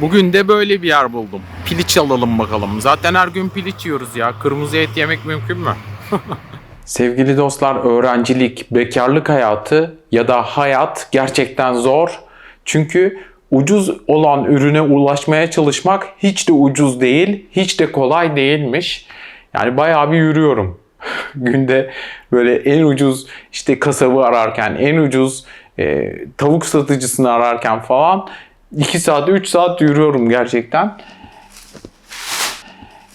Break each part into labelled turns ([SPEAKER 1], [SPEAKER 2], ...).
[SPEAKER 1] Bugün de böyle bir yer buldum. Piliç alalım bakalım. Zaten her gün piliç yiyoruz ya. Kırmızı et yemek mümkün mü? Sevgili dostlar, öğrencilik, bekarlık hayatı ya da hayat gerçekten zor. Çünkü ucuz olan ürüne ulaşmaya çalışmak hiç de ucuz değil, hiç de kolay değilmiş. Yani bayağı bir yürüyorum. Günde böyle en ucuz işte kasabı ararken, en ucuz e, tavuk satıcısını ararken falan 2 saat 3 saat yürüyorum gerçekten.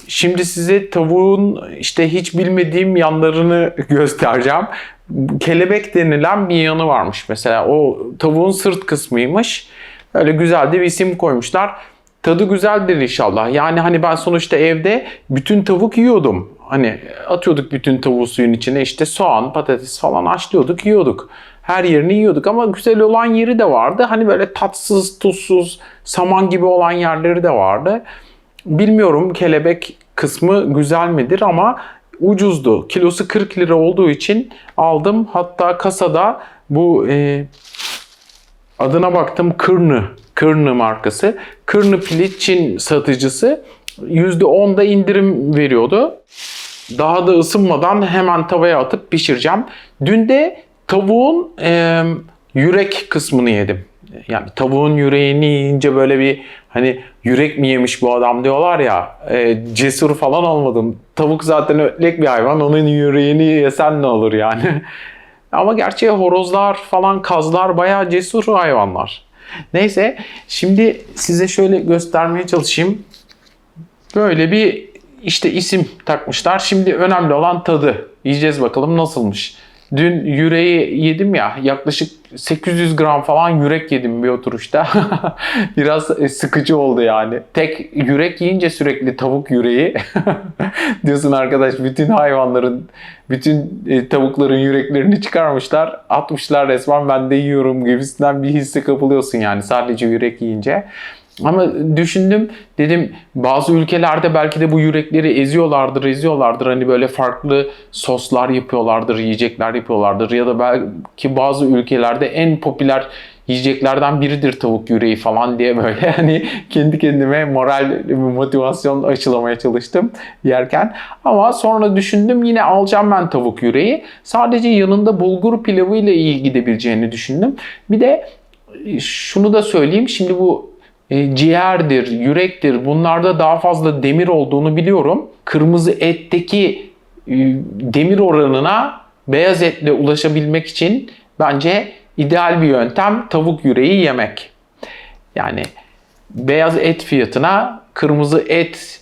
[SPEAKER 1] Şimdi size tavuğun işte hiç bilmediğim yanlarını göstereceğim. Kelebek denilen bir yanı varmış mesela. O tavuğun sırt kısmıymış. Öyle güzel de bir isim koymuşlar. Tadı güzeldir inşallah. Yani hani ben sonuçta evde bütün tavuk yiyordum. Hani atıyorduk bütün tavuğu suyun içine işte soğan, patates falan haşlıyorduk, yiyorduk. Her yerini yiyorduk ama güzel olan yeri de vardı. Hani böyle tatsız, tuzsuz, saman gibi olan yerleri de vardı. Bilmiyorum kelebek kısmı güzel midir ama ucuzdu. Kilosu 40 lira olduğu için aldım. Hatta kasada bu e, adına baktım Kırnı. Kırnı markası. Kırnı piliçin satıcısı %10'da indirim veriyordu. Daha da ısınmadan hemen tavaya atıp pişireceğim. Dün de tavuğun e, yürek kısmını yedim. Yani tavuğun yüreğini yiyince böyle bir hani yürek mi yemiş bu adam diyorlar ya e, cesur falan olmadım. Tavuk zaten ötlek bir hayvan onun yüreğini yesen ne olur yani. Ama gerçi horozlar falan kazlar bayağı cesur hayvanlar. Neyse şimdi size şöyle göstermeye çalışayım. Böyle bir işte isim takmışlar. Şimdi önemli olan tadı. Yiyeceğiz bakalım nasılmış. Dün yüreği yedim ya yaklaşık 800 gram falan yürek yedim bir oturuşta. Biraz e, sıkıcı oldu yani. Tek yürek yiyince sürekli tavuk yüreği. Diyorsun arkadaş bütün hayvanların, bütün e, tavukların yüreklerini çıkarmışlar. Atmışlar resmen ben de yiyorum gibisinden bir hisse kapılıyorsun yani sadece yürek yiyince. Ama düşündüm dedim bazı ülkelerde belki de bu yürekleri eziyorlardır, eziyorlardır. Hani böyle farklı soslar yapıyorlardır, yiyecekler yapıyorlardır. Ya da belki bazı ülkelerde en popüler yiyeceklerden biridir tavuk yüreği falan diye böyle hani kendi kendime moral motivasyon aşılamaya çalıştım yerken. Ama sonra düşündüm yine alacağım ben tavuk yüreği. Sadece yanında bulgur pilavı ile iyi gidebileceğini düşündüm. Bir de şunu da söyleyeyim. Şimdi bu e, ciğerdir, yürektir bunlarda daha fazla demir olduğunu biliyorum. Kırmızı etteki e, demir oranına beyaz etle ulaşabilmek için bence ideal bir yöntem tavuk yüreği yemek. Yani beyaz et fiyatına kırmızı et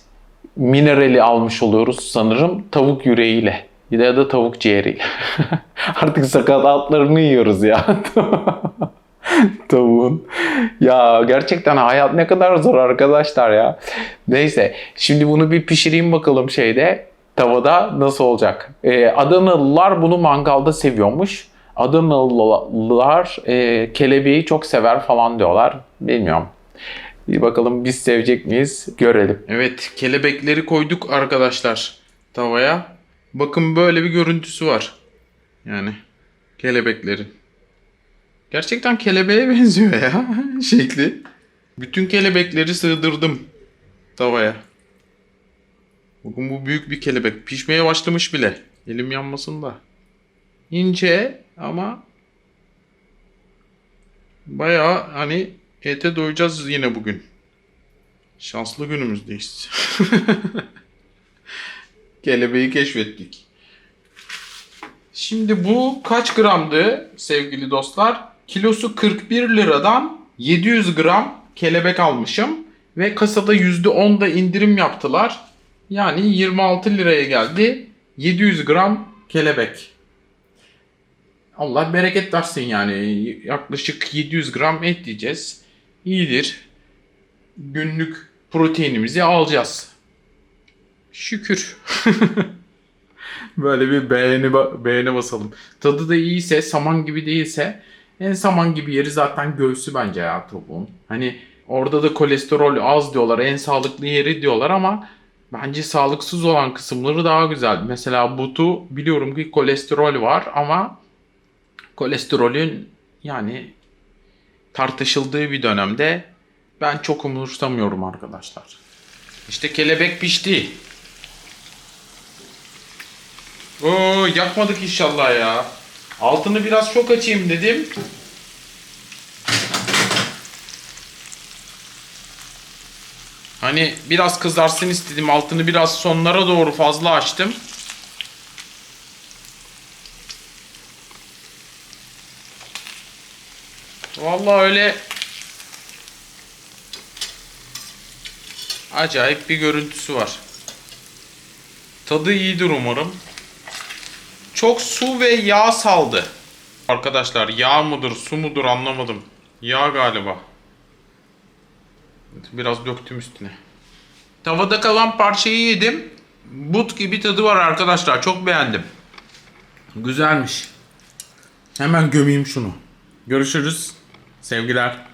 [SPEAKER 1] minerali almış oluyoruz sanırım tavuk yüreğiyle ya da tavuk ciğeriyle. Artık sakatatlarını yiyoruz ya. tavuğun. Ya gerçekten hayat ne kadar zor arkadaşlar ya. Neyse şimdi bunu bir pişireyim bakalım şeyde tavada nasıl olacak. Ee, Adanalılar bunu mangalda seviyormuş. Adanalılar e, kelebeği çok sever falan diyorlar. Bilmiyorum. Bir bakalım biz sevecek miyiz görelim. Evet kelebekleri koyduk arkadaşlar tavaya. Bakın böyle bir görüntüsü var. Yani kelebeklerin. Gerçekten kelebeğe benziyor ya şekli. Bütün kelebekleri sığdırdım tavaya. Bakın bu büyük bir kelebek. Pişmeye başlamış bile. Elim yanmasın da. İnce ama bayağı hani ete doyacağız yine bugün. Şanslı günümüzdeyiz. Kelebeği keşfettik. Şimdi bu kaç gramdı sevgili dostlar? Kilosu 41 liradan 700 gram kelebek almışım. Ve kasada %10 da indirim yaptılar. Yani 26 liraya geldi. 700 gram kelebek. Allah bereket versin yani. Yaklaşık 700 gram et yiyeceğiz. İyidir. Günlük proteinimizi alacağız. Şükür. Böyle bir beğeni, beğeni basalım. Tadı da iyiyse, saman gibi değilse en saman gibi yeri zaten göğsü bence ya tavuğun. Hani orada da kolesterol az diyorlar, en sağlıklı yeri diyorlar ama bence sağlıksız olan kısımları daha güzel. Mesela butu biliyorum ki kolesterol var ama kolesterolün yani tartışıldığı bir dönemde ben çok umursamıyorum arkadaşlar. İşte kelebek pişti. Oo yakmadık inşallah ya. Altını biraz çok açayım dedim. Hani biraz kızarsın istedim. Altını biraz sonlara doğru fazla açtım. Vallahi öyle acayip bir görüntüsü var. Tadı iyidir umarım. Çok su ve yağ saldı. Arkadaşlar yağ mıdır su mudur anlamadım. Yağ galiba. Biraz döktüm üstüne. Tavada kalan parçayı yedim. But gibi tadı var arkadaşlar. Çok beğendim. Güzelmiş. Hemen gömeyim şunu. Görüşürüz. Sevgiler.